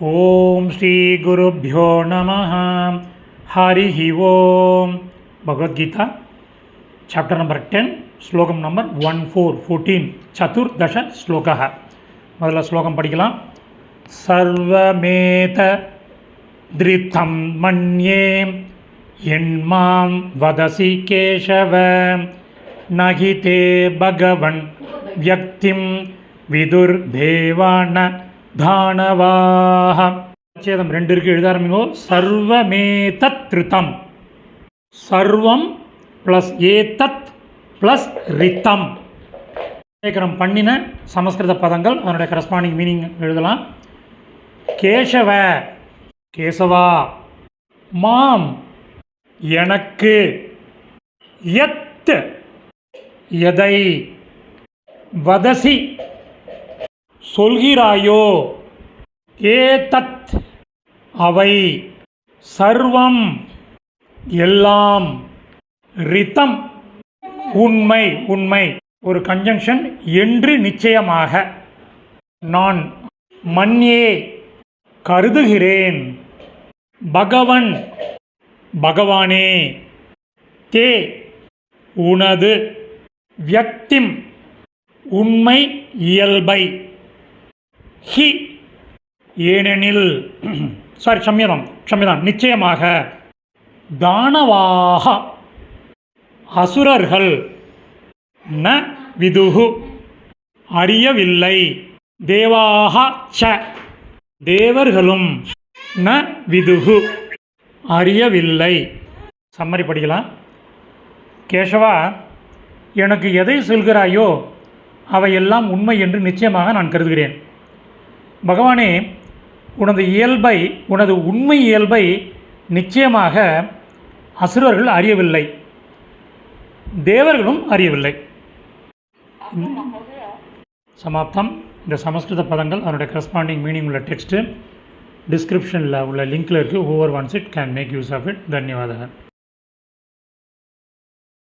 ஓம் ஸ்ரீ குருப்பியோ நம ஹரி ஓம் பகவத்கீதா சாப்டர் நம்பர் டென் ஸ்லோகம் நம்பர் ஒன் ஃபோர் ஃபோர்டீன் சதுர்தச ஸ்லோக முதல்ல ஸ்லோகம் படிக்கலாம். சர்வமேத திருத்தம் மண்யே என்மாம் வதசி கேசவ நகிதே பகவன் வியக்திம் விதுர்தேவான தானவாக சேதம் ரெண்டு இருக்கு எழுத ஆரம்பிங்கோ. சர்வமேதத் திருத்தம் சர்வம் ப்ளஸ் ஏதத் ப்ளஸ் ரித்தம் சேகரம் பண்ணின சமஸ்கிருத பதங்கள் அதனுடைய கரஸ்பாண்டிங் மீனிங் எழுதலாம். கேசவ. கேசவா. மாம். எனக்கு. எத். எதை. வதசி. சொல்கிறாயோ? ஏதத் அவை சர்வம் எல்லாம் ரித்தம் உண்மை உண்மை. ஒரு கன்ஜங்ஷன் என்று நிச்சயமாக நான் மன்யே கருதுகிறேன். பகவன் பகவானே தே உனது வியக்திம் உண்மை இயல்பை ஹி. ஏனெனில் சாரி க்ஷமியதம் க்ஷமியதான் நிச்சயமாக தானவாக அசுரர்கள் ந விதுகு அறியவில்லை. தேவாக ச. தேவர்களும் ந விதுகு அறியவில்லை. சம்மரி படிக்கலாம். கேசவா எனக்கு எதை சொல்கிறாயோ அவையெல்லாம் உண்மை என்று நிச்சயமாக நான் கருதுகிறேன். பகவானே உனது இயல்பை உனது உண்மை இயல்பை நிச்சயமாக அசுரர்கள் அறியவில்லை. தேவர்களும் அறியவில்லை. சமாப்தம். இந்த சமஸ்கிருத பதங்கள் அதனுடைய கரஸ்பாண்டிங் மீனிங் உள்ள டெக்ஸ்ட்டு டிஸ்கிரிப்ஷனில் உள்ள லிங்க்கில் இருக்குது over once it can make use of it தன்யவாதங்கள்.